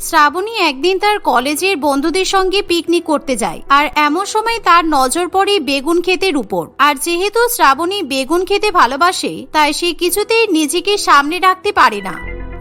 শ্রাবণী একদিন তার কলেজের বন্ধুদের সঙ্গে পিকনিক করতে যায়, আর এমন সময় তার নজর পড়ে বেগুন ক্ষেতের উপর। আর যেহেতু শ্রাবণী বেগুন খেতে ভালোবাসে, তাই সে কিছুতেই নিজেকে সামনে রাখতে পারে না।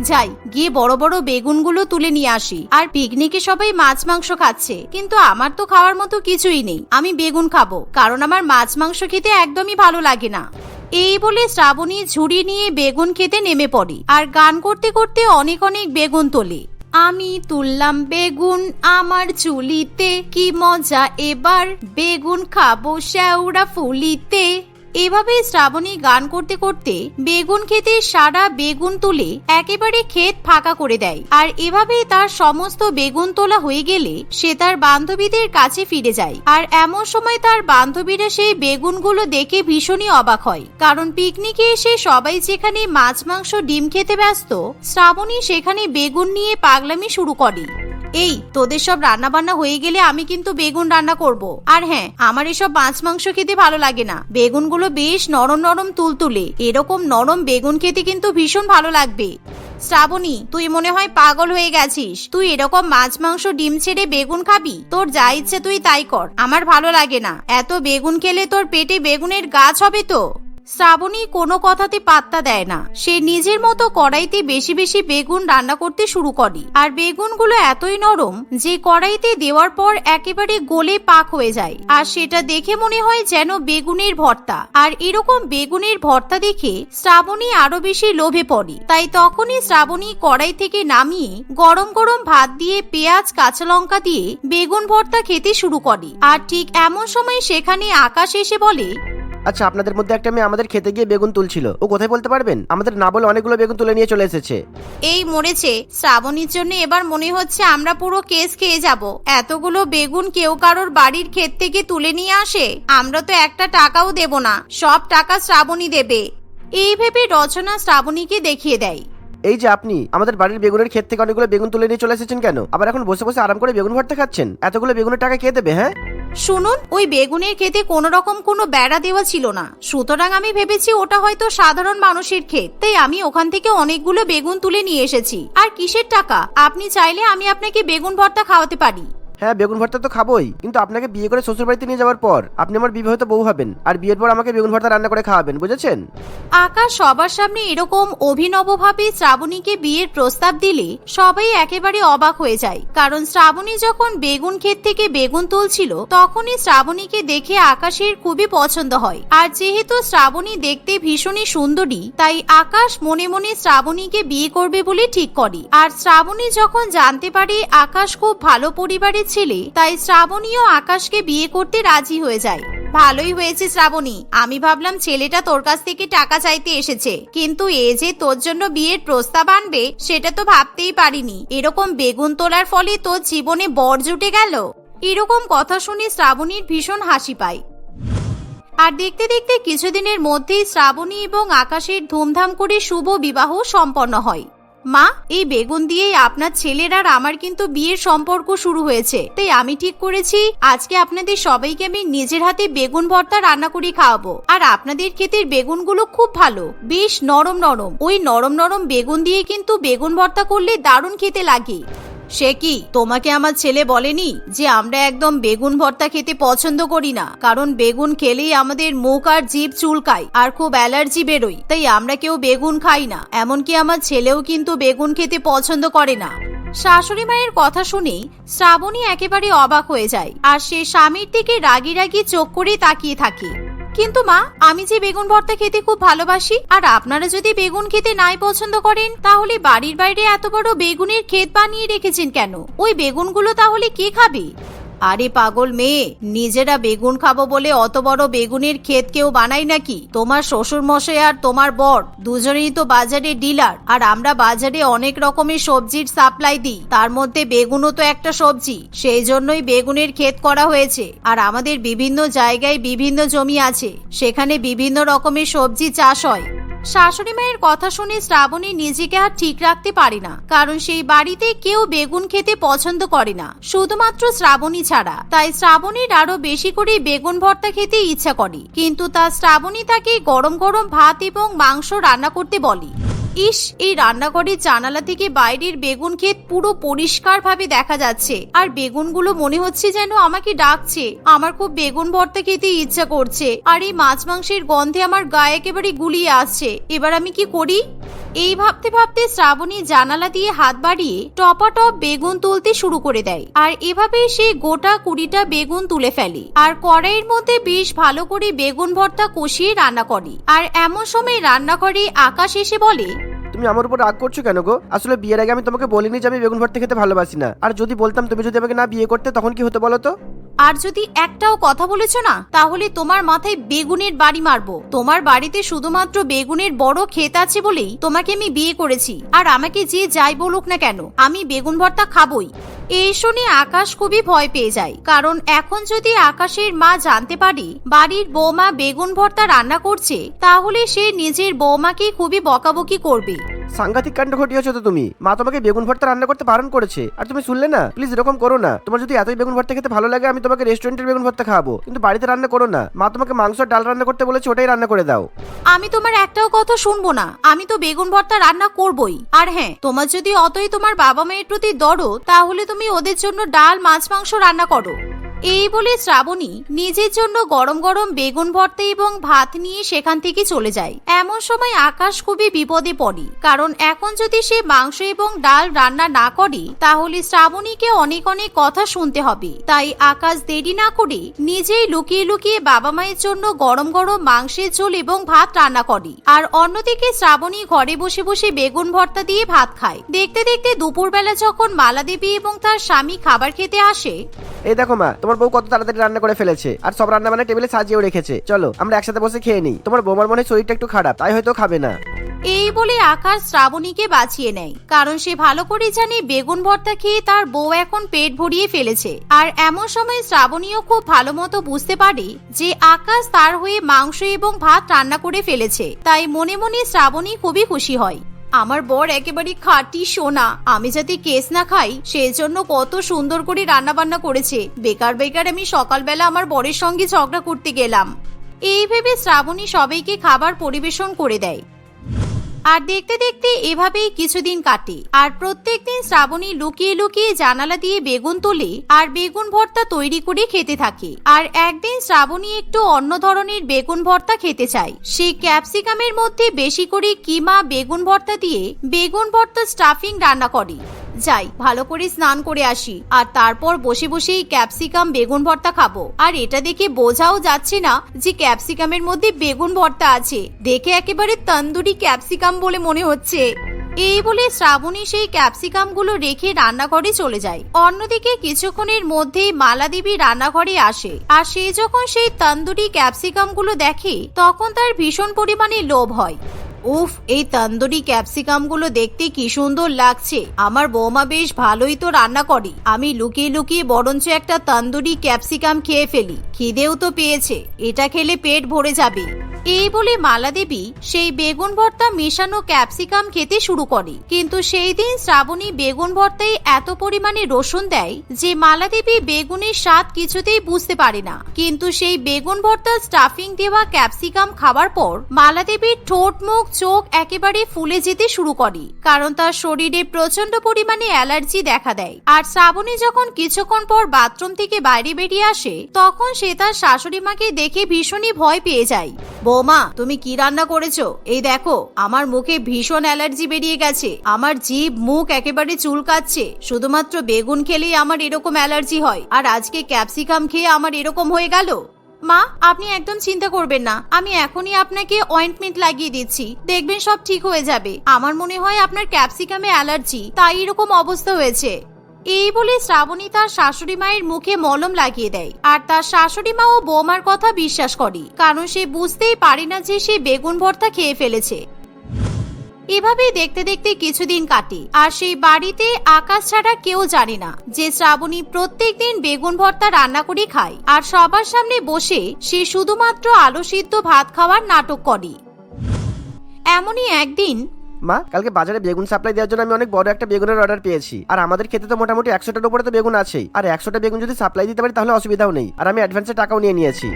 যাই, গিয়ে বড় বড় বেগুনগুলো তুলে নিয়ে আসি, আর পিকনিকে সবাই মাছ মাংস খাচ্ছে। কিন্তু আমার তো খাওয়ার মতো কিছুই নেই, আমি বেগুন খাব, কারণ আমার মাছ মাংস খেতে একদমই ভালো লাগে না। এই বলে শ্রাবণী ঝুড়ি নিয়ে বেগুন খেতে নেমে পড়ে, আর গান করতে করতে অনেক অনেক বেগুন তোলে। আমি তুললাম বেগুন আমার চুলিতে কি মজা এবার? বেগুন খাব শ্যাওড়া ফুলিতে। এভাবে শ্রাবণী গান করতে করতে বেগুন খেতে সারা বেগুন তুলে একেবারে ক্ষেত ফাঁকা করে দেয়। আর এভাবে তার সমস্ত বেগুন তোলা হয়ে গেলে সে তার বান্ধবীদের কাছে ফিরে যায়। আর এমন সময় তার বান্ধবীরা সেই বেগুনগুলো দেখে ভীষণই অবাক হয়। কারণ পিকনিকে এসে সবাই যেখানে মাছ, মাংস, ডিম খেতে ব্যস্ত, শ্রাবণী সেখানে বেগুন নিয়ে পাগলামি শুরু করে। এই, তোদের সব রান্না বান্না হয়ে গেলে আমি কিন্তু বেগুন রান্না করব। আর হ্যাঁ আমার এসব মাছ মাংস খেতে ভালো লাগে না। বেগুনগুলো বেশ নরম নরম তুলতুলে। এরকম নরম বেগুন খেতে কিন্তু ভীষণ ভালো লাগবে। শ্রাবণী, তুই মনে হয় পাগল হয়ে গেছিস। তুই এরকম মাছ মাংস ডিম ছেড়ে বেগুন খাবি? তোর যা ইচ্ছে তুই তাই কর। আমার ভালো লাগে না। এত বেগুন খেলে তোর পেটে বেগুনের গাছ হবে তো? শ্রাবণী কোনো কথাতে পাত্তা দেয় না। সে নিজের মতো কড়াইতে বেশি বেশি বেগুন রান্না করতে শুরু করে। আর বেগুনগুলো এতই নরম যে কড়াইতে দেওয়ার পর একেবারে গোলে পাক হয়ে যায়। আর সেটা দেখে মনে হয় যেন বেগুনের ভর্তা। আর এরকম বেগুনের ভর্তা দেখে শ্রাবণী আরও বেশি লোভে পড়ে। তাই তখনই শ্রাবণী কড়াই থেকে নামিয়ে গরম গরম ভাত দিয়ে পেঁয়াজ, কাঁচা লঙ্কা দিয়ে বেগুন ভর্তা খেতে শুরু করে। আর ঠিক এমন সময় সেখানে আকাশ এসে বলে আচ্ছা আপনাদের মধ্যে একটা মেয়ে আমাদের খেতে গিয়ে বেগুন তুলছিল। ও কোথায় বলতে পারবেন? আমাদের না বলে অনেকগুলো বেগুন তুলে নিয়ে চলে এসেছে। এই মরেছে। শ্রাবণীর জন্য এবার মনে হচ্ছে আমরা পুরো কেস খেয়ে যাব। এতগুলো বেগুন কেউ কারোর বাড়ির ক্ষেত থেকে তুলে নিয়ে আসে? আমরা তো একটা টাকাও দেব না। সব টাকা শ্রাবণী দেবে। এই ভেবে রচনা শ্রাবণীকে দেখিয়ে দেয়। এই যে আপনি আমাদের বাড়ির বেগুনের ক্ষেত থেকে অনেকগুলো বেগুন তুলে নিয়ে চলে এসেছেন কেন? আবার এখন বসে বসে আরাম করে বেগুন ভর্তা খাচ্ছেন। এতগুলো বেগুনের টাকা কে দেবে হ্যাঁ? শুনুন, ওই বেগুনের ক্ষেতে কোনো রকম কোনো বেড়া দেওয়া ছিল না। সুতরাং আমি ভেবেছি ওটা হয়তো সাধারণ মানুষের ক্ষেত। তাই আমি ওখান থেকে অনেকগুলো বেগুন তুলে নিয়ে এসেছি। আর কিসের টাকা? আপনি চাইলে আমি আপনাকে বেগুন ভর্তা খাওয়াতে পারি। হ্যাঁ বেগুন ভর্তা তো খাবোই, কিন্তু আপনাকে বিয়ে করে শ্বশুর বাড়িতে নিয়ে যাওয়ার পর আপনি আমার বিবাহিত বউ হবেন, আর বিয়ের পর আমাকে বেগুন ভর্তা রান্না করে খাওয়াবেন, বুঝেছেন? আকাশ, সবার সামনে এরকম অভিনবভাবে শ্রাবণীকে বিয়ের প্রস্তাব দিলে সবাই একেবারে অবাক হয়ে যায়। কারণ শ্রাবণী যখন বেগুন ক্ষেত থেকে বেগুন তুলছিল, তখনই শ্রাবণীকে দেখে আকাশের খুবই পছন্দ হয়। আর যেহেতু শ্রাবণী দেখতে ভীষণই সুন্দরী, তাই আকাশ মনে মনে শ্রাবণীকে বিয়ে করবে বলে ঠিক করে। আর শ্রাবণী যখন জানতে পারে আকাশ খুব ভালো পরিবারের ছেলে, তাই শ্রাবণীও আকাশকে বিয়ে করতে রাজি হয়ে যায়। ভালোই হয়েছে শ্রাবণী, আমি ভাবলাম ছেলেটা তোর কাছ থেকে টাকা চাইতে এসেছে, কিন্তু এ যে তোর জন্য বিয়ের প্রস্তাব আনবে, সেটা তো ভাবতেই পারিনি। এরকম বেগুন তোলার ফলে তোর জীবনে বর জুটে গেল? এরকম কথা শুনে শ্রাবণীর ভীষণ হাসি পায়। আর দেখতে দেখতে কিছুদিনের মধ্যেই শ্রাবণী এবং আকাশের ধুমধাম করে শুভ বিবাহ সম্পন্ন হয়। মা, এই বেগুন দিয়েই আপনার ছেলের আর আমার কিন্তু বিয়ের সম্পর্ক শুরু হয়েছে। তাই আমি ঠিক করেছি, আজকে আপনাদের সবাইকে আমি নিজের হাতে বেগুন ভর্তা রান্না করে খাওয়াবো। আর আপনাদের ক্ষেতের বেগুনগুলো খুব ভালো, বেশ নরম নরম। ওই নরম নরম বেগুন দিয়ে কিন্তু বেগুন ভর্তা করলে দারুণ খেতে লাগে। সে কি তোমাকে আমার ছেলে বলেনি যে আমরা একদম বেগুন ভর্তা খেতে পছন্দ করি না? কারণ বেগুন খেলেই আমাদের মুখ আর জিভ চুলকায় আর খুব অ্যালার্জি বেরোয়। তাই আমরা কেউ বেগুন খাই না। এমনকি আমার ছেলেও কিন্তু বেগুন খেতে পছন্দ করে না। শাশুড়ি মায়ের কথা শুনে শ্রাবণী একেবারে অবাক হয়ে যায়। আর সে স্বামীর দিকে রাগি রাগি চোখ করে তাকিয়ে থাকে। কিন্তু মা, আমি যে বেগুন ভর্তা খেতে খুব ভালোবাসি, আর আপনারা যদি বেগুন খেতে নাই পছন্দ করেন, তাহলে বাড়ির বাইরে এত বড় বেগুনের ক্ষেত বানিয়ে রেখেছেন কেন? ওই বেগুনগুলো তাহলে কে খাবে? আরে পাগল মেয়ে, নিজেরা বেগুন খাব বলে অত বড় বেগুনের ক্ষেত কেউ বানাই নাকি? তোমার শ্বশুর মশাই আর তোমার বর, দুজনেই তো বাজারে ডিলার। আর আমরা বাজারে অনেক রকমের সবজির সাপ্লাই দিই। তার মধ্যে বেগুনও তো একটা সবজি। সেই জন্যই বেগুনের ক্ষেত করা হয়েছে। আর আমাদের বিভিন্ন জায়গায় বিভিন্ন জমি আছে। সেখানে বিভিন্ন রকমের সবজি চাষ হয়। শাশুড়ি মায়ের কথা শুনে শ্রাবণী নিজেকে আর ঠিক রাখতে পারে না। কারণ সেই বাড়িতে কেউ বেগুন খেতে পছন্দ করে না। শুধুমাত্র শ্রাবণী ছাড়া। তাই শ্রাবণীর আরও বেশি করে বেগুন ভর্তা খেতে ইচ্ছা করে। কিন্তু তা শ্রাবণী তাকে গরম গরম ভাত এবং মাংস রান্না করতে বলে। ইস, এই রান্নাঘরের জানালা থেকে বাইরের বেগুন ক্ষেত পুরো পরিষ্কার ভাবে দেখা যাচ্ছে। আর বেগুনগুলো মনে হচ্ছে যেন আমাকে ডাকছে। আমার খুব বেগুন ভর্তা খেতে ইচ্ছা করছে। আর এই মাছ মাংসের গন্ধে আমার গায়ে একেবারে গুলিয়ে আসছে। এবার আমি কি করি? এই ভাবতে ভাবতে শ্রাবণী জানালা দিয়ে হাত বাড়িয়ে টপাটপ বেগুন তুলতে শুরু করে দেয়। আর এভাবে সে গোটা কুড়িটা বেগুন তুলে ফেলে। আর কড়াইয়ের মধ্যে বেশ ভালো করে বেগুন ভর্তা কষিয়ে রান্না করে। আর এমন সময় রান্নাঘরে আকাশ এসে বলে, তুমি আমার উপর রাগ করছ কেন গো? আসলে বিয়ের আগে আমি তোমাকে বলিনি যে আমি বেগুন ভর্তা খেতে ভালোবাসি না। আর যদি বলতাম তুমি যদি আমাকে না বিয়ে করতে, তখন কি হতো বলো তো? আর যদি একটাও কথা বলেছ না, তাহলে তোমার মাথায় বেগুনের বাড়ি মারবো। তোমার বাড়িতে শুধুমাত্র বেগুনের বড় ক্ষেত আছে বলেই তোমাকে আমি বিয়ে করেছি। আর আমাকে যে যাই বলুক না কেন, আমি বেগুন ভর্তা খাবই। এই শুনে আকাশ খুবই ভয় পেয়ে যায়। কারণ এখন যদি আকাশের মা জানতে পারি, বাড়ির বৌমা বেগুন ভর্তা রান্না করছে, তাহলে সে নিজের বৌমাকে খুবই বকাবকি করবে। সাংঘাতিক কাণ্ড ঘটিয়েছো তো তুমি। মা তোমাকে বেগুন ভর্তা রান্না করতে বারণ করেছে। আর তুমি শুনলে না? প্লিজ এরকম করো না। তোমার যদি এতই বেগুন ভর্তা খেতে ভালো লাগে, আমি তোমাকে রেস্টুরেন্টের বেগুন ভর্তা খাব কিন্তু বাড়িতে রান্না করো না। মা তোমাকে মাংস ডাল রান্না করতে বলেছে, ওটাই রান্না করে দাও। আমি তোমার একটাও কথা শুনব না। আমি তো বেগুন ভর্তা রান্না করবই। আর হ্যাঁ তোমার যদি অতই তোমার বাবা মায়ের প্রতি দরো তাহলে তুমি ওদের জন্য ডাল, মাছ, মাংস রান্না করো। এই বলে শ্রাবণী নিজের জন্য গরম গরম বেগুন ভর্তা এবং ভাত নিয়ে সেখান থেকে চলে যায়। এমন সময় আকাশ খুবই বিপদে পড়ে, কারণ এখন যদি সে মাংস এবং ডাল রান্না না করে, তাহলে শ্রাবণীকে অনেক অনেক কথা শুনতে হবে। তাই আকাশ দেরি না করে নিজেই লুকিয়ে লুকিয়ে বাবা মায়ের জন্য গরম গরম মাংসের ঝোল এবং ভাত রান্না করে। আর অন্যদিকে শ্রাবণী ঘরে বসে বসে বেগুন ভর্তা দিয়ে ভাত খায়। দেখতে দেখতে দুপুরবেলা যখন মালা দেবী এবং তার স্বামী খাবার খেতে আসে এই দেখো মা, তোমার বউ কত তাড়াতাড়ি রান্না করে ফেলেছে, আর সব রান্না মানে টেবিলে সাজিয়েও রেখেছে। চলো, আমরা একসাথে বসে খেয়ে নিই। তোমার বৌমার মনে শরীরটা একটু খারাপ, তাই হয়তো খাবে না। এই বলে আকাশ শ্রাবণীকে বাঁচিয়ে নেয়। কারণ সে ভালো করে জানে বেগুন ভর্তা খেয়ে তার বউ এখন পেট ভরিয়ে ফেলেছে। আর এমন সময় শ্রাবণীও খুব ভালো মতো বুঝতে পারে যে আকাশ তার হয়ে মাংস এবং ভাত রান্না করে ফেলেছে। তাই মনে মনে শ্রাবণী খুবই খুশি হয়। আমার বর একেবারে খাঁটি সোনা। আমি যাতে কেস না খাই, সেই জন্য কত সুন্দর করে রান্না বান্না করেছে। বেকার বেকার আমি সকালবেলা আমার বরের সঙ্গে ঝগড়া করতে গেলাম। এই ভেবে শ্রাবণী সবাইকে খাবার পরিবেশন করে দেয়। আর দেখতে দেখতে এভাবেই কিছুদিন কাটে। আর প্রত্যেক দিন শ্রাবণী লুকিয়ে লুকিয়ে জানালা দিয়ে বেগুন তোলে আর বেগুন ভর্তা তৈরি করে খেতে থাকে। আর একদিন শ্রাবণী একটু অন্য ধরনের বেগুন ভর্তা খেতে চায়। সে ক্যাপসিকামের মধ্যে বেশি করে কিমা বেগুন ভর্তা দিয়ে বেগুন ভর্তা স্টাফিং রান্না করে। যাই, ভালো করে স্নান করে আসি। আর তারপর বসে বসেই ক্যাপসিকাম বেগুন ভর্তা খাব। আর এটা দেখে বোঝাও যাচ্ছে না যে ক্যাপসিকামের মধ্যে বেগুন ভর্তা আছে। দেখে একেবারে তন্দুরি ক্যাপসিকাম বলে মনে হচ্ছে। এই বলে শ্রাবণী সেই ক্যাপসিকামগুলো রেখে রান্নাঘরে চলে যায়। অন্যদিকে কিছুক্ষণের মধ্যেই মালা দেবী রান্নাঘরে আসে। আর সে যখন সেই তন্দুরি ক্যাপসিকামগুলো দেখে, তখন তার ভীষণ পরিমাণে লোভ হয়। উফ, এই তন্দুরি ক্যাপসিকামগুলো দেখতে কি সুন্দর লাগছে। আমার বৌমা বেশ ভালোই তো রান্না করে। আমি লুকিয়ে লুকিয়ে বরঞ্চ একটা তন্দুরি ক্যাপসিকাম খেয়ে ফেলি। খিদেও তো পেয়েছে। এটা খেলে পেট ভরে যাবে। এই বলে মালা দেবী সেই বেগুন ভর্তা মেশানো ক্যাপসিকাম খেতে শুরু করে। কিন্তু সেই দিন শ্রাবণী বেগুন ভর্তায় এত পরিমাণে রসুন দেয় যে মালা দেবী বেগুনের স্বাদ কিছুতেই বুঝতে পারে না। কিন্তু সেই বেগুন ভর্তা স্টাফিং দেওয়া ক্যাপসিকাম খাবার পর মালা দেবীর ঠোঁট মুখ চোখ একেবারে ফুলে যেতে শুরু করে, কারণ তার শরীরে প্রচণ্ড পরিমাণে অ্যালার্জি দেখা দেয়। আর শ্রাবণী যখন কিছুক্ষণ পর বাথরুম থেকে বাইরে বেরিয়ে আসে, তখন সে তার শাশুড়ি মাকে দেখে ভীষণই ভয় পেয়ে যায়। বৌমা, তুমি কি রান্না করেছ? এই দেখো, আমার মুখে ভীষণ অ্যালার্জি বেরিয়ে গেছে। আমার জিভ, মুখ একেবারে চুলকাচ্ছে। শুধুমাত্র বেগুন খেলেই আমার এরকম অ্যালার্জি হয়। আর আজকে ক্যাপসিকাম খেয়ে আমার এরকম হয়ে গেল? মা, আপনি একদম চিন্তা করবেন না। আমি এখনই আপনাকে অয়েন্টমেন্ট লাগিয়ে দিচ্ছি। দেখবেন সব ঠিক হয়ে যাবে। আমার মনে হয় আপনার ক্যাপসিকামে অ্যালার্জি তাই এরকম অবস্থা হয়েছে। এই বলে শ্রাবণী তার শাশুড়ি মায়ের মুখে মলম লাগিয়ে দেয়। আর তার শাশুড়ি মা ও বৌমার কথা বিশ্বাস করে। কারণ সে বুঝতেই পারে না যে সে বেগুন ভর্তা খেয়ে ফেলেছে। এভাবেই দেখতে দেখতে কিছুদিন কাটে, আর সেই বাড়িতে আকাশ ছাড়া কেউ জানে না। যে শ্রাবণী প্রত্যেক দিন বেগুন ভর্তা রান্না করে খায়, আর সবার সামনে বসে সে শুধুমাত্র আলু সিদ্ধ ভাত খাওয়ার নাটক করে। এমনই একদিন মা, কালকে বাজারে বেগুন সাপ্লাই দেওয়ার জন্য আমি অনেক বড় একটা বেগুনের অর্ডার পেয়েছি। আর আমাদের খেতে তো মোটামুটি একশোটার উপরে তো বেগুন আছেই। আর একশোটা বেগুন যদি সাপ্লাই দিতে পারি তাহলে অসুবিধাও নেই। আর আমি অ্যাডভান্সে টাকাও নিয়ে নিয়েছি।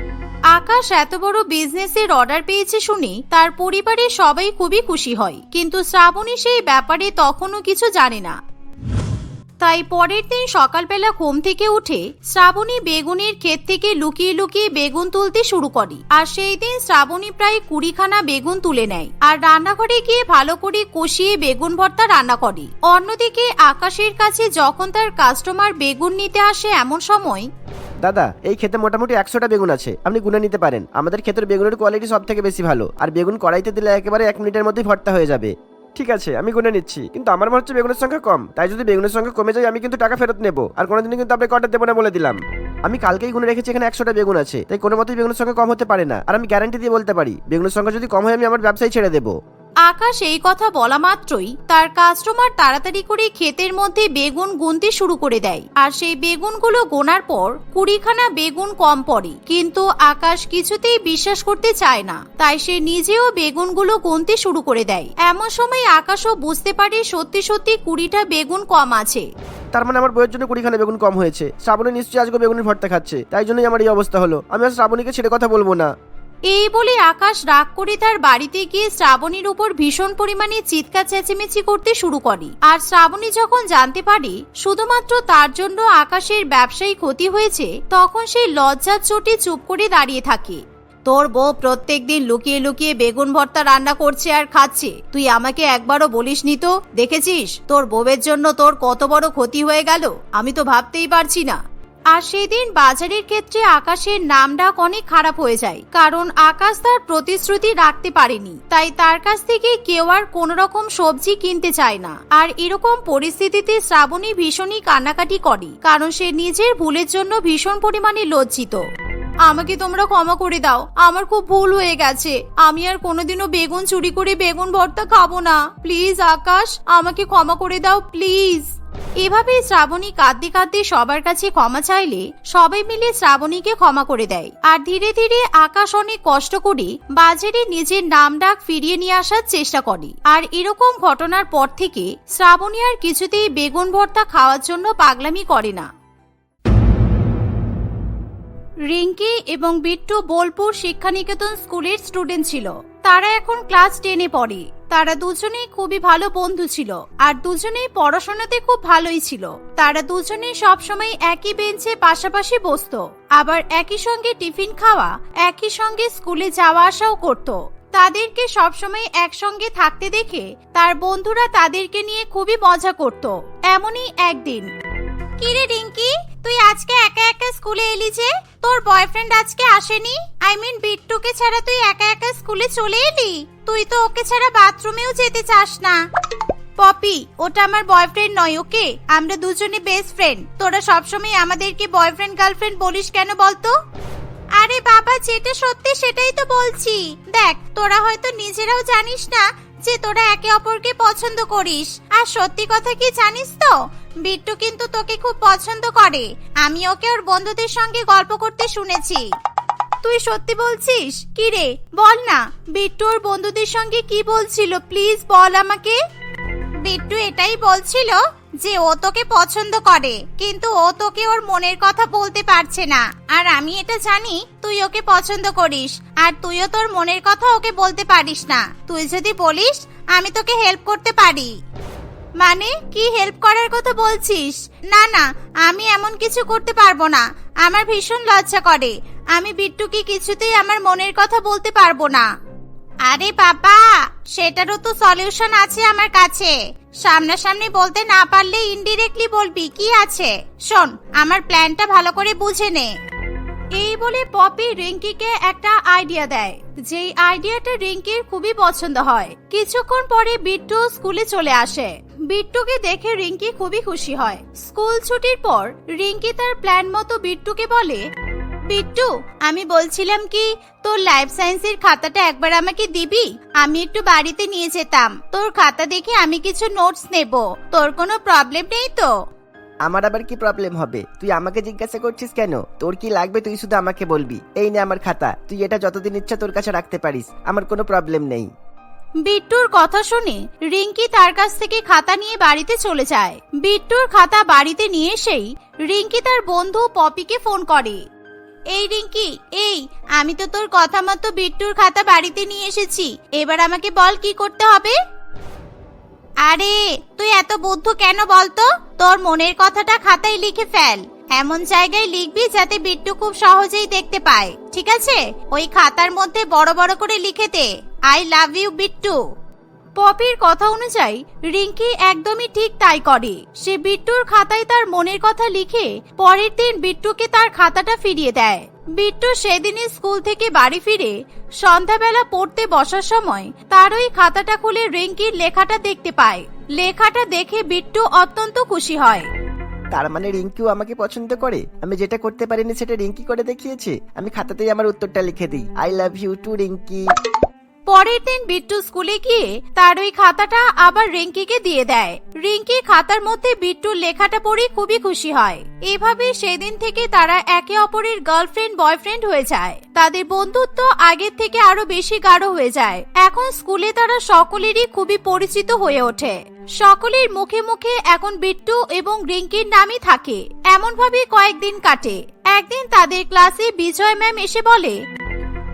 আকাশ, এত বড় বিজনেসের অর্ডার পেয়েছে শুনে, তার পরিবারের সবাই খুবই খুশি হয়। কিন্তু শ্রাবণী সেই ব্যাপারে তখনও কিছু জানে না। তাই পরের দিন সকালবেলা ঘুম থেকে উঠে শ্রাবণী বেগুনের ক্ষেত থেকে লুকিয়ে লুকিয়ে বেগুন তুলতে শুরু করে। আর সেই দিন শ্রাবণী প্রায় কুড়িখানা বেগুন তুলে নেয়। আর রান্নাঘরে গিয়ে ভালো করে কষিয়ে বেগুন ভর্তা রান্না করে। অন্যদিকে আকাশের কাছে যখন তার কাস্টমার বেগুন নিতে আসে এমন সময় দাদা, এই খেতে মোটামুটি একশোটা বেগুন আছে। আপনি গুনে নিতে পারেন। আমাদের ক্ষেতের বেগুনের কোয়ালিটি সব থেকে বেশি ভালো। আর বেগুন কড়াইতে দিলে একেবারে এক মিনিটের মধ্যেই ভর্তা হয়ে যাবে। ঠিক আছে, আমি গুনে নিচ্ছি। কিন্তু আমার মনে হচ্ছে বেগুনের সংখ্যা কম। তাই যদি বেগুনের সংখ্যা কমে যায়, আমি কিন্তু টাকা ফেরত নেব। আর কোনোদিনই কিন্তু আপনাকে অর্ডার দেবো না বলে দিলাম। আমি কালকেই গুনে রেখেছি, এখানে একশোটা বেগুন আছে। তাই কোনো মতেই বেগুনের সংখ্যা কম হতে পারে না। আর আমি গ্যারান্টি দিয়ে বলতে পারি, বেগুনের সংখ্যা যদি কম হয়, আমি আমার ব্যবসায় ছেড়ে দেবো। আকাশ এই কথা বলা মাত্রই তার কাস্টমার তাড়াতাড়ি করে ক্ষেতের মধ্যে বেগুন গুনতে শুরু করে দেয়। আর সেই বেগুনগুলো গোনার পর কুড়িখানা বেগুন কম পড়ে। কিন্তু আকাশ কিছুতেই বিশ্বাস করতে চায় না। তাই সে নিজেও বেগুনগুলো গুনতে শুরু করে দেয়। এমন সময় আকাশও বুঝতে পারে সত্যি সত্যি কুড়িটা বেগুন কম আছে। তার মানে আমার বইয়ের জন্য কুড়িখানা বেগুন কম হয়েছে। শ্রাবণী নিশ্চয়ই আজকে বেগুনের ভর্তা খাচ্ছে। তাই জন্যই আমার এই অবস্থা হলো। আমি আর শ্রাবণীকে ছেড়ে কথা বলব না। এই বলে আকাশ রাগ করে তার বাড়িতে গিয়ে শ্রাবণীর উপর ভীষণ পরিমাণে চিৎকার, চেঁচেমেচি করতে শুরু করে। আর শ্রাবণী যখন জানতে পারে শুধুমাত্র তার জন্য আকাশের ব্যবসায়ী ক্ষতি হয়েছে, তখন সেই লজ্জার চোটে চুপ করে দাঁড়িয়ে থাকে। তোর বউ প্রত্যেকদিন লুকিয়ে লুকিয়ে বেগুন ভর্তা রান্না করছে আর খাচ্ছে। তুই আমাকে একবারও বলিস নি তো? দেখেছিস? তোর বউয়ের জন্য তোর কত বড় ক্ষতি হয়ে গেল? আমি তো ভাবতেই পারছি না। আর সেদিন বাজারের ক্ষেত্রে আকাশের নাম ডাক অনেক খারাপ হয়ে যায়, কারণ আকাশ তার প্রতিশ্রুতি রাখতে পারেনি। তাই তার কাছ থেকে কেউ আর কোন রকম সবজি কিনতে চায় না। আর এরকম পরিস্থিতিতে শ্রাবণী ভীষণই কান্নাকাটি করে, কারণ সে নিজের ভুলের জন্য ভীষণ পরিমাণে লজ্জিত। আমাকে তোমরা ক্ষমা করে দাও, আমার খুব ভুল হয়ে গেছে। আমি আর কোনোদিনও বেগুন চুরি করে বেগুন ভর্তা খাব না। প্লিজ আকাশ, আমাকে ক্ষমা করে দাও, প্লিজ। এভাবেই শ্রাবণী কাঁদতে কাঁদতে সবার কাছে ক্ষমা চাইলে সবাই মিলে শ্রাবণীকে ক্ষমা করে দেয়। আর ধীরে ধীরে আকাশ অনেক কষ্ট করে বাজারে নিজের নাম ডাক ফিরিয়ে নিয়ে আসার চেষ্টা করে। আর এরকম ঘটনার পর থেকে শ্রাবণী আর কিছুতেই বেগুন ভর্তা খাওয়ার জন্য পাগলামি করে না। রিঙ্কি এবং বিট্টু বোলপুর শিক্ষানিকেতন স্কুলের স্টুডেন্ট ছিল। তারা এখন ক্লাস টেনে পড়ে। তারা দুজনেই খুবই ভালো বন্ধু ছিল, আর দুজনেই পড়াশোনাতে খুব ভালোই ছিল। তারা দুজনেই সবসময় একই বেঞ্চে পাশাপাশি বসতো, আবার একই সঙ্গে টিফিন খাওয়া, একই সঙ্গে স্কুলে যাওয়া আসাও করত। তাদেরকে সবসময় একসঙ্গে থাকতে দেখে তার বন্ধুরা তাদেরকে নিয়ে খুবই মজা করত। এমনই একদিন কিরে রিঙ্কি, তুই আজকে একা একা স্কুলে এলি যে? তোর বয়ফ্রেন্ড আজকে আসেনি? আই মিন বিট্টুকে ছাড়া তুই একা একা স্কুলে চলে এলি? তুই তো ওকে ছাড়া বাথরুমেও যেতে চাস না। পপি, ওটা আমার বয়ফ্রেন্ড নয়, ওকে? আমরা দুজনে বেস্ট ফ্রেন্ড তোরা সবসময় আমাদেরকে বয়ফ্রেন্ড গার্লফ্রেন্ড বলিস কেন বলতো? আরে বাবা, যেটা সত্যি সেটাই তো বলছি। দেখ, তোরা হয়তো নিজেরাও জানিস না যে তোরা একে অপরকে পছন্দ করিস। আর সত্যি কথা কি জানিস তো? বিট্টু কিন্তু তোকে খুব পছন্দ করে। আমি ওকে ওর বন্ধুদের সঙ্গে গল্প করতে শুনেছি। তুই সত্যি বলছিস? কি রে? বল না। বিট্টু ওর বন্ধুদের সঙ্গে কি বলছিল? প্লিজ বল আমাকে। বিট্টু এটাই বলছিল যে ও তোকে পছন্দ করে, কিন্তু ও তোকে ওর মনের কথা বলতে পারছে না। আর আমি এটা জানি, তুই ওকে পছন্দ করিস, আর তুইও তোর মনের কথা ওকে বলতে পারিস না। তুই যদি বলিস, আমি তোকে হেল্প করতে পারি। মানে কি হেল্প করার কথা বলছিস? না না, আমি এমন কিছু করতে পারব না। আমার ভীষণ লজ্জা করে। আমি বিট্টুকে কিছুতেই আমার মনের কথা বলতে পারব না। আরে বাবা, সেটারও তো সলিউশন আছে আমার কাছে। সামনাসামনি বলতে না পারলে ইনডিরেক্টলি বলবি, কি আছে? শোন, আমার প্ল্যানটা ভালো করে বুঝে নে। এই বলে পপি রিঙ্কিকে একটা আইডিয়া দেয়, যেই আইডিয়াটা রিঙ্কির খুবই পছন্দ হয়। কিছুক্ষণ পরে বিট্টু স্কুলে চলে আসে। বিট্টুকে দেখে রিঙ্কি খুবই খুশি হয়। স্কুল ছুটির পর রিঙ্কি তার প্ল্যান মতো বিট্টুকে বলে, বিট্টু, আমি বলছিলাম কি, তোর লাইফ সায়েন্সের খাতাটা একবার আমাকে দিবি? আমি একটু বাড়িতে নিয়ে যেতাম। তোর খাতা দেখে আমি কিছু নোটস নেব। তোর কোনো প্রবলেম নেই তো? আমার আবার কি প্রবলেম হবে? তুই আমাকে জিজ্ঞাসা করছিস কেন? তোর কি লাগবে তুই শুধু আমাকে বলবি। এই নে আমার খাতা। তুই এটা যতদিন ইচ্ছা তোর কাছে রাখতে পারিস। আমার কোনো প্রবলেম নেই। বিট্টুর কথা শুনে রিঙ্কি তার কাছ থেকে খাতা নিয়ে বাড়িতে চলে যায়। বিট্টুর খাতা বাড়িতে নিয়ে এসেই রিঙ্কি তার বন্ধু পপিকে ফোন করে। এই রিঙ্কি, এই, আমি তো তোর কথা মতো বিট্টুর খাতা বাড়িতে নিয়ে এসেছি। এবার আমাকে বল কি করতে হবে? আরে, তুই এত বুদ্ধ কেন বলতো? তোর মনের কথাটা খাতায় লিখে ফেল। এমন জায়গায় লিখবি যাতে বিট্টু খুব সহজেই দেখতে পায়, ঠিক আছে? ওই খাতার মধ্যে বড় বড় করে লিখে দে। I love you, Bittu. পপির কথা অনুযায়ী, রিঙ্কি একদমই ঠিক তাই করে। সে বিট্টুর খাতায় তার মনের কথা লিখে পরের দিন বিট্টুকে তার খাতাটা ফিরিয়ে দেয়। বিট্টু সেদিনই স্কুল থেকে বাড়ি ফিরে সন্ধ্যাবেলা পড়তে বসার সময় তার ওই খাতাটা খুলে রিঙ্কির লেখাটা দেখতে পায়। লেখাটা দেখে বিট্টু অত্যন্ত খুশি হয়। তার মানে রিঙ্কিও আমাকে পছন্দ করে। আমি যেটা করতে পারিনি সেটা রিঙ্কি করে দেখিয়েছে। আমি খাতাতেই আমার উত্তরটা লিখে দিই। I love you too Rinki. পরের দিন বিট্টু স্কুলে গিয়ে তার ওই খাতাটা আবার রিঙ্কিকে দিয়ে দেয়। রিঙ্কি খাতার মধ্যে বিট্টুর লেখাটা পড়ে খুবই খুশি হয়। এভাবে সেদিন থেকে তারা একে অপরের গার্লফ্রেন্ড, বয়ফ্রেন্ড হয়ে যায়। তাদের বন্ধুত্ব আগের থেকে আরও বেশি গাঢ় হয়ে যায়। এখন স্কুলে তারা সকলেরই খুবই পরিচিত হয়ে ওঠে। সকলের মুখে মুখে এখন বিট্টু এবং রিঙ্কির নামই থাকে। এমন ভাবে কয়েকদিন কাটে। একদিন তাদের ক্লাসে বিজয় ম্যাম এসে বলে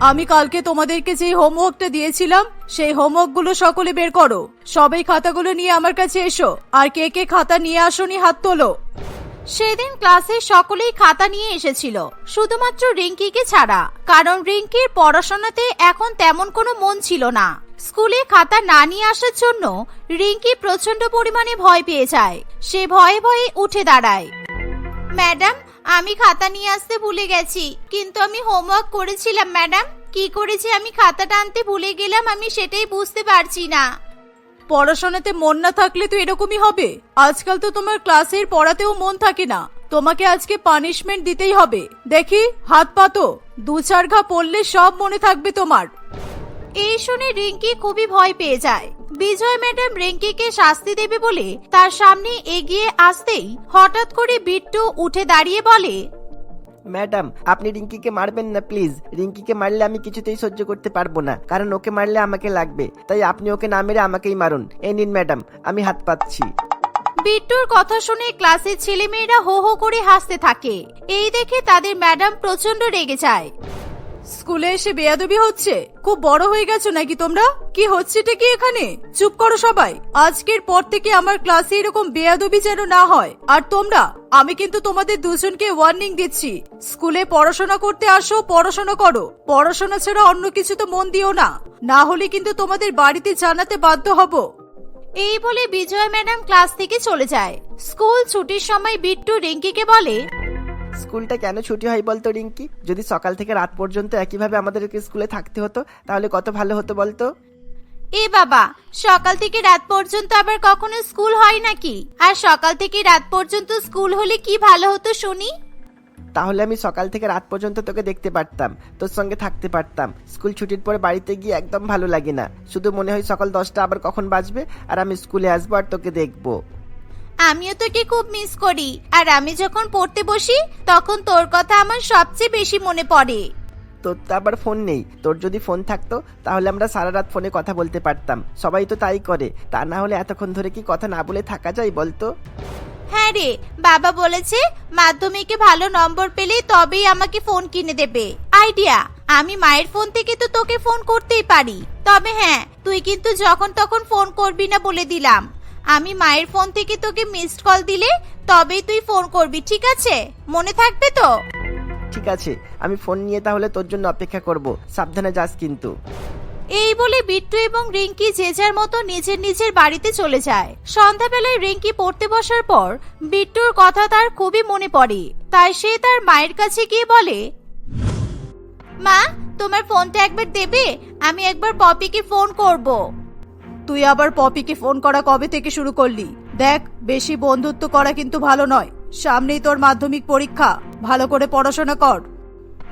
আমি কালকে তোমাদেরকে যে হোমওয়ার্কটা দিয়েছিলাম, সেই হোমওয়ার্কগুলো সকলে বের করো। সবাই খাতাগুলো নিয়ে আমার কাছে এসো, আর কে কে খাতা নিয়ে আসোনি হাত তোলো। সেদিন ক্লাসে সকলেই খাতা নিয়ে এসেছিল, শুধুমাত্র রিঙ্কিকে ছাড়া, কারণ রিঙ্কির পড়াশোনাতে এখন তেমন কোনো মন ছিল না। স্কুলে খাতা না নিয়ে আসার জন্য রিঙ্কি প্রচণ্ড পরিমাণে ভয় পেয়ে যায়, সে ভয়ে ভয়ে উঠে দাঁড়ায়। ম্যাডাম আমি খাতা নিয়ে আসতে ভুলে গেছি, কিন্তু আমি হোমওয়ার্ক করেছিলাম ম্যাডাম কি করেছি আমি খাতাটা আনতে ভুলে গেলাম, আমি সেটাই বুঝতে পারছি না। পড়াশোনাতে মন না থাকলে তো এরকমই হবে। আজকাল তো তোমার ক্লাসের পড়াতেও মন থাকে না। তোমাকে আজকে পানিশমেন্ট দিতেই হবে। দেখি, হাত পাতো দু চার ঘা পড়লে সব মনে থাকবে তোমার। এই শুনে রিঙ্কি খুবই ভয় পেয়ে যায়। বিজয় ম্যাডাম রিঙ্কিকে শাস্তি দেবে বলে তার সামনে এগিয়ে আসতেই হঠাৎ করে বিট্টু উঠে দাঁড়িয়ে বলে ম্যাডাম আপনি রিঙ্কিকে মারবেন না প্লিজ। রিঙ্কিকে মারলে আমি কিছুতেই সহ্য করতে পারব না কারণ ওকে মারলে আমাকে লাগবে। তাই আপনি ওকে না মেরে আমাকেই মারুন। এই নিন ম্যাডাম আমি হাত পাচ্ছি বিট্টুর কথা শুনে ক্লাসের ছেলেমেয়েরা হো হো করে হাসতে থাকে। এই দেখে তাদের ম্যাডাম প্রচণ্ড রেগে যায়। স্কুলে এসে বেয়াদবি হচ্ছে? খুব বড় হয়ে গেছো নাকি তোমরা? কি হচ্ছেটা কি এখানে? চুপ করো সবাই। আজকের পর থেকে আমার ক্লাসে এরকম বেয়াদবি যেন না হয়। আর তোমরা? আমি কিন্তু তোমাদের দুজনকে ওয়ার্নিং দিচ্ছি। স্কুলে পড়াশোনা করতে আসো, পড়াশোনা করো। পড়াশোনা ছাড়া অন্য কিছু তো মন দিও না। না হলে কিন্তু তোমাদের বাড়িতে জানাতে বাধ্য হব। এই বলে বিজয় ম্যাডাম ক্লাস থেকে চলে যায়। স্কুল ছুটির সময় বিট্টু রিঙ্কিকে বলে স্কুলটা কেন ছুটি হয় বলতো রিঙ্কি? যদি সকাল থেকে রাত পর্যন্ত একইভাবে আমাদেরকে স্কুলে থাকতে হতো তাহলে কত ভালো হতো বলতো? এ বাবা সকাল থেকে রাত পর্যন্ত আবার কখনো স্কুল হয় নাকি? আর সকাল থেকে রাত পর্যন্ত স্কুল হলে কি ভালো হতো শুনি? তাহলে আমি সকাল থেকে রাত পর্যন্ত তোকে দেখতে পারতাম তোর সঙ্গে থাকতে পারতাম। স্কুল ছুটির পরে বাড়িতে গিয়ে একদম ভালো লাগে না। শুধু মনে হয় সকাল দশটা আবার কখন বাজবে আর আমি স্কুলে আসব আর তোকে দেখব। আমিও তোকে খুব মিস করি। আর আমি যখন পড়তে বসি তখন তোর কথা আমার সবচেয়ে বেশি মনে পড়ে। তোর তো আবার ফোন নেই। তোর যদি ফোন থাকতো তাহলে আমরা সারা রাত ফোনে কথা বলতে পারতাম। সবাই তো তাই করে। তা না হলে এতক্ষণ ধরে কি কথা না বলে থাকা যায় বলতো? হ্যাঁ রে বাবা বলেছে মাধ্যমিকে ভালো নম্বর পেলে তবেই আমাকে ফোন কিনে দেবে। আইডিয়া আমি মায়ের ফোন থেকে তো তোকে ফোন করতেই পারি। তবে হ্যাঁ তুই কিন্তু যখন তখন ফোন করবি না বলে দিলাম। আমি মায়ের ফোন থেকে তোকে মিসড কল দিলে তবেই তুই ফোন করবি ঠিক আছে? মনে থাকবে তো? ঠিক আছে আমি ফোন নিয়ে তাহলে তোর জন্য অপেক্ষা করব। সাবধানে যাস কিন্তু। এই বলে বিট্টু এবং রিঙ্কি যে যার মতো নিজের নিজের বাড়িতে চলে যায়। সন্ধ্যাবেলায় রিঙ্কি পড়তে বসার পর বিট্টুর কথা তার খুবই মনে পড়ে। তাই সে তার মায়ের কাছে গিয়ে বলে মা তোমার ফোনটা একবার দেবে? আমি একবার পপিকে ফোন করব। তুই আবার পপিকে ফোন করা কবে থেকে শুরু করলি? দেখ, বেশি বন্ধুত্ব করা কিন্তু ভালো নয়। সামনেই তোর মাধ্যমিক পরীক্ষা। ভালো করে পড়াশোনা কর।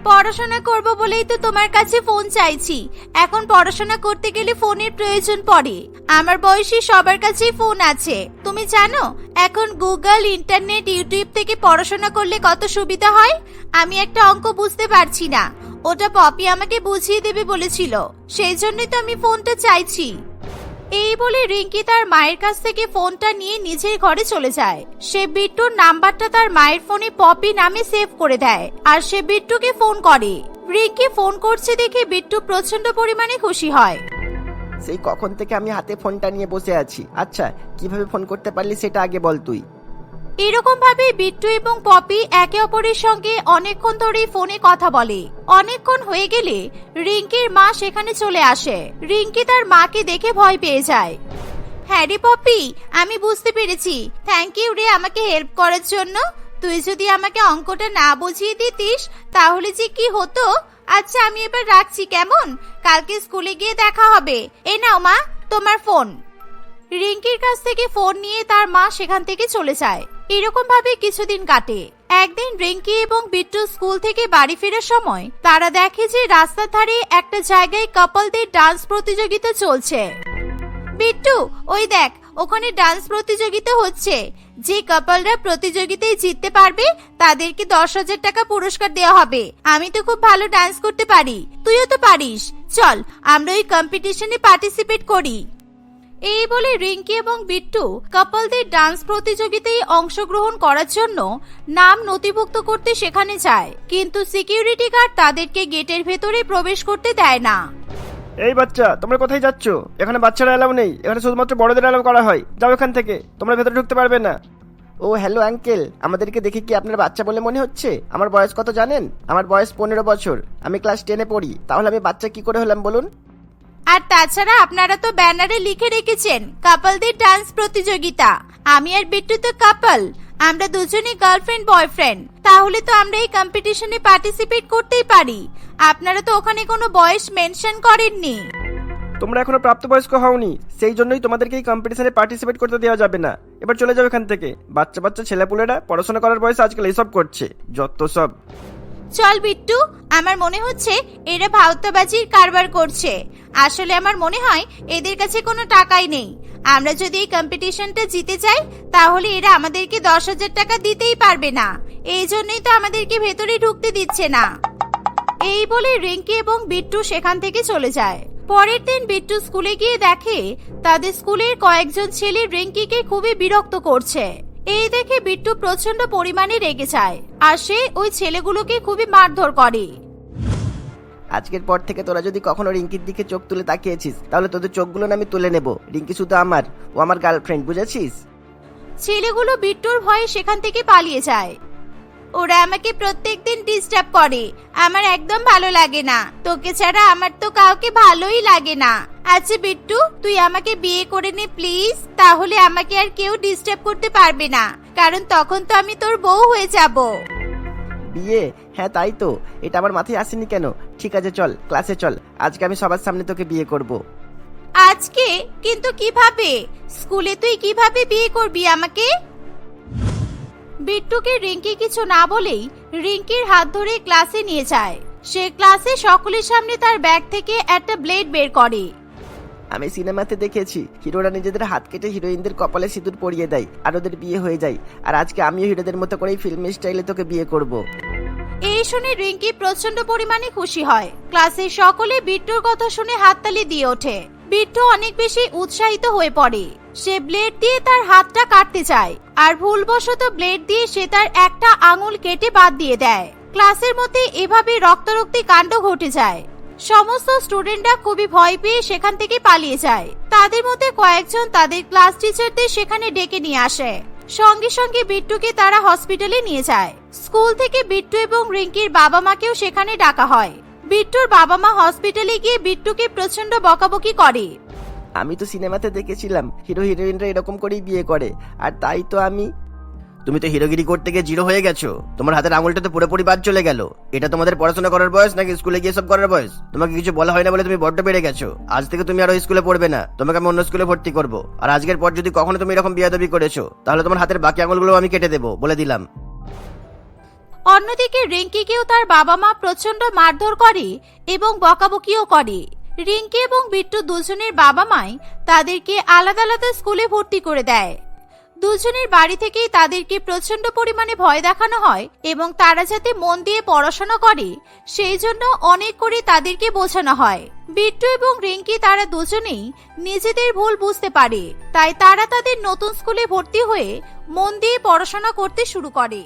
পড়াশোনা করব বলেই তো তোমার কাছে ফোন চাইছি। এখন পড়াশোনা করতে গেলে ফোনের প্রয়োজন পড়ে। আমার বয়সী সবার কাছেই ফোন আছে। তুমি জানো, এখন গুগল, ইন্টারনেট, ইউটিউব থেকে পড়াশোনা করলে কত সুবিধা হয়? আমি একটা অঙ্ক বুঝতে পারছি না। ওটা পপি আমাকে বুঝিয়ে দেবে বলেছিল। সেই জন্যই তো আমি ফোনটা চাইছি। এই বলে রিঙ্কি তার মায়ের কাছ থেকে ফোনটা নিয়ে নিজের ঘরে চলে যায়। সে বিট্টুর নাম্বারটা তার মায়ের ফোনে পপি নামে সেভ করে দেয় আর সে বিট্টুকে ফোন করে। রিঙ্কি ফোন করছে দেখে বিট্টু প্রচণ্ড পরিমাণে খুশি হয়। সেই কখন থেকে আমি হাতে ফোনটা নিয়ে বসে আছি। আচ্ছা কীভাবে ফোন করতে পারলি সেটা আগে বল তুই। এরকম ভাবে বিট্টু এবং পপি একে অপরের সঙ্গে অনেকক্ষণ ধরেই ফোনে কথা বলে। অনেকক্ষণ হয়ে গেলে রিঙ্কির মা সেখানে চলে আসে। রিঙ্কি তার মাকে দেখে ভয় পেয়ে যায়। হ্যাঁ রে পপি, আমি বুঝতে পেরেছি। থ্যাংক ইউ রে আমাকে হেল্প করার জন্য। তুই যদি আমাকে অঙ্কটা না বুঝিয়ে দিতিস, তাহলে যে কি হতো? আচ্ছা আমি এবার রাখছি, কেমন? কালকে স্কুলে গিয়ে দেখা হবে। এ নাও মা, তোমার ফোন। রিঙ্কির কাছ থেকে ফোন নিয়ে তার মা সেখান থেকে চলে যায়। এরকম ভাবে কিছুদিন কাটে। একদিন রিঙ্কি এবং বিট্টু স্কুল থেকে বাড়ি ফেরার সময় তারা দেখে যে রাস্তার ধারে একটা জায়গায় কাপলদের ডান্স প্রতিযোগিতা চলছে। বিট্টু, ওই দেখ, ওখানে ডান্স প্রতিযোগিতা হচ্ছে। যে কাপলরা প্রতিযোগিতায় জিততে পারবে, তাদেরকে দশ হাজার টাকা পুরস্কার দেওয়া হবে। আমি তো খুব ভালো ডান্স করতে পারি। তুইও তো পারিস। চল, আমরা ওই কম্পিটিশনে পার্টিসিপেট করি। এই বলে রিঙ্কি এবং বিট্টু কাপলদের ডান্স প্রতিযোগিতায় অংশগ্রহণ করার জন্য নাম নথিভুক্ত করতে সেখানে যায়। কিন্তু সিকিউরিটি গার্ড তাদেরকে গেটের ভেতরে প্রবেশ করতে দেয় না। এই বাচ্চা তোমরা কোথায় যাচ্ছ? এখানে বাচ্চারা এলাও নেই। এখানে শুধুমাত্র বড়দের এলাও করা হয়। যাও এখান থেকে। তোমরা ভেতরে ঢুকতে পারবে না। ও হ্যালো আঙ্কেল আমাদেরকে দেখে কি আপনার বাচ্চা বলে মনে হচ্ছে? আমার বয়স কত জানেন? আমার বয়স পনেরো বছর। আমি ক্লাস টেনে পড়ি। তাহলে আমি বাচ্চা কি করে হলাম বলুন? আর তাছাড়া আপনারা তো ব্যানারে লিখে রেখেছেন, কাপলদের ডান্স প্রতিযোগিতা। আমি আর বিট্টু তো কাপল, আমরা দুজনেই গার্লফ্রেন্ড বয়ফ্রেন্ড তাহলে তো আমরা এই কম্পিটিশনে পার্টিসিপেট করতেই পারি। আপনারা তো ওখানে কোনো বয়স মেনশন করেননি। তোমরা এখনও প্রাপ্তবয়স্ক হওনি, সেই জন্যই তোমাদেরকে এই কম্পিটিশনে পার্টিসিপেট করতে দেওয়া যাবে না। এবার চলে যাও এখান থেকে। বাচ্চা বাচ্চা ছেলেপুলেরা পড়াশোনা করার বয়সে আজকাল এইসব করছে, যত সব। চল বিট্টু, আমার মনে হচ্ছে এরা ভাওতাবাজির কারবার করছে। আসলে আমার মনে হয় এদের কাছে কোনো টাকাই নেই। আমরা যদি এই কম্পিটিশনটা জিতে যাই, তাহলে এরা আমাদেরকে দশ হাজার টাকা দিতেই পারবে না। এই জন্যই তো আমাদেরকে ভেতরে ঢুকতে দিচ্ছে না। এই বলে রিঙ্কি এবং বিট্টু সেখান থেকে চলে যায়। পরের দিন বিট্টু স্কুলে গিয়ে দেখে, তাদের স্কুলের কয়েকজন ছেলে রিঙ্কিকে খুবই বিরক্ত করছে। এই দেখে বিট্টু প্রচণ্ড পরিমাণে রেগে যায় আর সে ওই ছেলেগুলোকে খুবই মারধর করে। আজকের পর থেকে তোরা যদি কখনো রিঙ্কির দিকে চোখ তুলে তাকিয়েছিস তাহলে তোদের চোখগুলো না আমি তুলে নেব। রিঙ্কি শুধু আমার ও আমার গার্লফ্রেন্ড বুঝেছিস? ছেলেগুলো বিট্টুর ভয়ে সেখান থেকে পালিয়ে যায়। ওরা আমাকে প্রত্যেকদিন ডিস্টার্ব করে। আমার একদম ভালো লাগে না। তোকে ছাড়া আমার তো কাউকে ভালোই লাগে না। আচ্ছা বিট্টু তুই আমাকে বিয়ে করে নে প্লিজ। তাহলে আমাকে আর কেউ ডিস্টার্ব করতে পারবে না। কারণ তখন তো আমি তোর বউ হয়ে যাব। বিয়ে? হ্যাঁ তাই তো। এটা আমার মাথায় আসেনি কেন? ঠিক আছে চল ক্লাসে চল। আজকে আমি সবার সামনে তোকে বিয়ে করব। আজকে? কিন্তু কীভাবে? স্কুলে তুই কীভাবে বিয়ে করবি আমাকে? বিট্টুকে রিঙ্কি কিছু না বলেই রিঙ্কির হাত ধরে ক্লাসে নিয়ে যায়। সে ক্লাসে সকলের সামনে তার ব্যাগ থেকে একটা ব্লেড বের করে। আমি সিনেমাতে দেখেছি হিরোরা নিজেদের হাত কেটে হিরোইনদের কপালে সিঁদুর পরিয়ে দেয় আর ওদের বিয়ে হয়ে যায়। আর আজকে আমিও হিরোদের মতো করেই ফিল্ম স্টাইলে তোকে বিয়ে করব। এই শুনে রিঙ্কি প্রচণ্ড পরিমাণে খুশি হয়। ক্লাসের সকলে বিট্টুর কথা শুনে হাততালি দিয়ে ওঠে। বিট্টু অনেক বেশি উৎসাহিত হয়ে পড়ে। সে ব্লেড দিয়ে তার হাতটা কাটতে চায়, আর ভুলবশত ব্লেড দিয়ে সে তার একটা আঙুল কেটে বাদ দিয়ে দেয়। ক্লাসের মধ্যে এভাবে রক্তারক্তি কাণ্ড ঘটে যায়। সমস্ত স্টুডেন্টরা খুবই ভয় পেয়ে সেখান থেকে পালিয়ে যায়। তাদের মধ্যে কয়েকজন তাদের ক্লাস টিচারদের সেখানে ডেকে নিয়ে আসে। সঙ্গে সঙ্গে বিট্টুকে তারা হসপিটালে নিয়ে যায়। স্কুল থেকে বিট্টু এবং রিঙ্কির বাবা মাকেও সেখানে ডাকা হয়। বিট্টুর বাবা মা হসপিটালে গিয়ে বিট্টুকে প্রচণ্ড বকাবকি করে। আমি তো সিনেমাতে দেখেছিলাম, হিরো হিরোইনরা এরকম করেই বিয়ে করে, আর তাই তো আমি তুমি তো হিরোগিরি করতে গিয়ে জিরো হয়ে গেছো। তোমার হাতের আঙুলটা তো পুরোপুরি বাদ চলে গেল। এটা তোমাদের পড়াশোনা করার বয়স নাকি স্কুলে গিয়ে সব করার বয়স? তোমাকে কিছু বলা হয় না বলে তুমি বড্ড বেড়ে গেছো। আজ থেকে তুমি আর ওই স্কুলে পড়বে না। তোমাকে আমি অন্য স্কুলে ভর্তি করব। আর আজকের পর যদি কখনো তুমি এরকম বিয়াদবি করেছ, তাহলে তোমার হাতের বাকি আঙুলগুলো আমি কেটে দেবো, বলে দিলাম। অন্যদিকে রিঙ্কিকেও তার বাবা মা প্রচণ্ড মারধর করে এবং বকাবকিও করে। রিঙ্কি এবং বিট্টু দুজনের বাবা মাই তাদেরকে আলাদা আলাদা স্কুলে ভর্তি করে দেয়। দুজনের বাড়ি থেকেই তাদেরকে প্রচণ্ড পরিমাণে ভয় দেখানো হয় এবং তারা যাতে মন দিয়ে পড়াশোনা করে, সেই জন্য অনেক করে তাদেরকে বোঝানো হয়। বিট্টু এবং রিঙ্কি তারা দুজনেই নিজেদের ভুল বুঝতে পারে, তাই তারা তাদের নতুন স্কুলে ভর্তি হয়ে মন দিয়ে পড়াশোনা করতে শুরু করে।